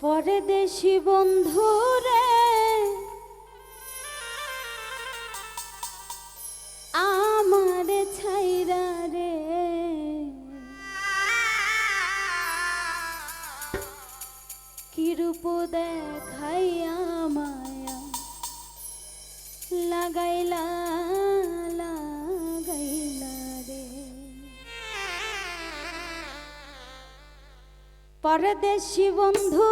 পরদেশি বন্ধু রে। আমার ছাইরা রে। কিরূপ দেখাইয়া মায়া লাগাইলা পরদেশি বন্ধু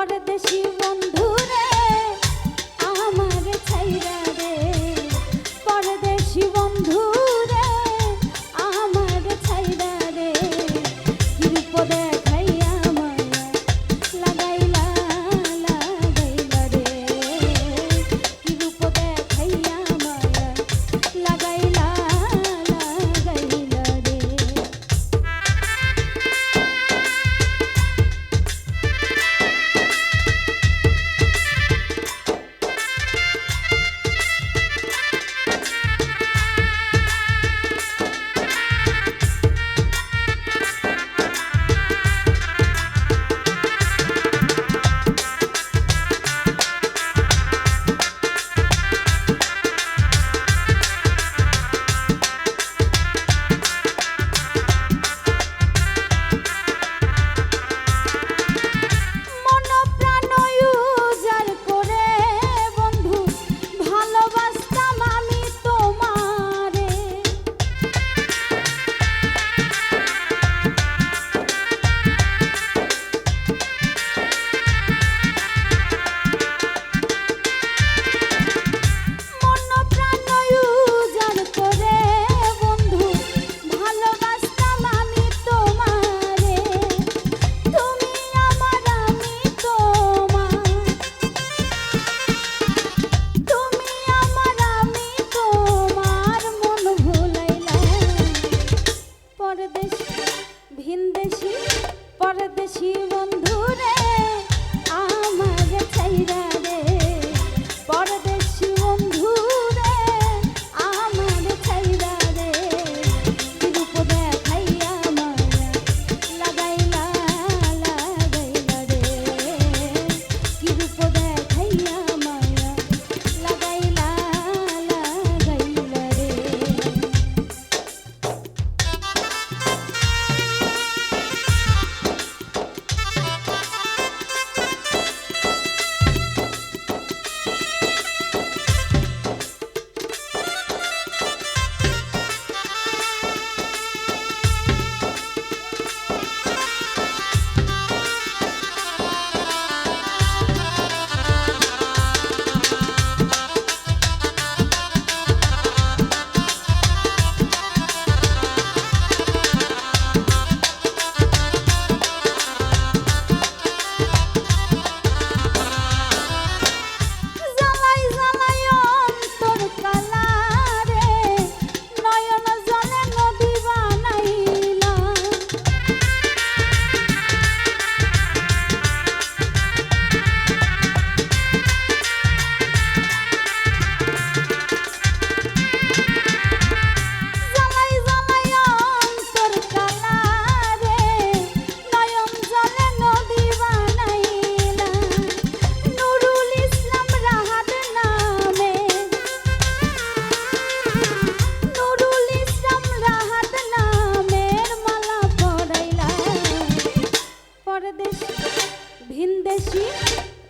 পরদেশি বন্ধু।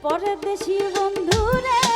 পরদেশি বন্ধুরে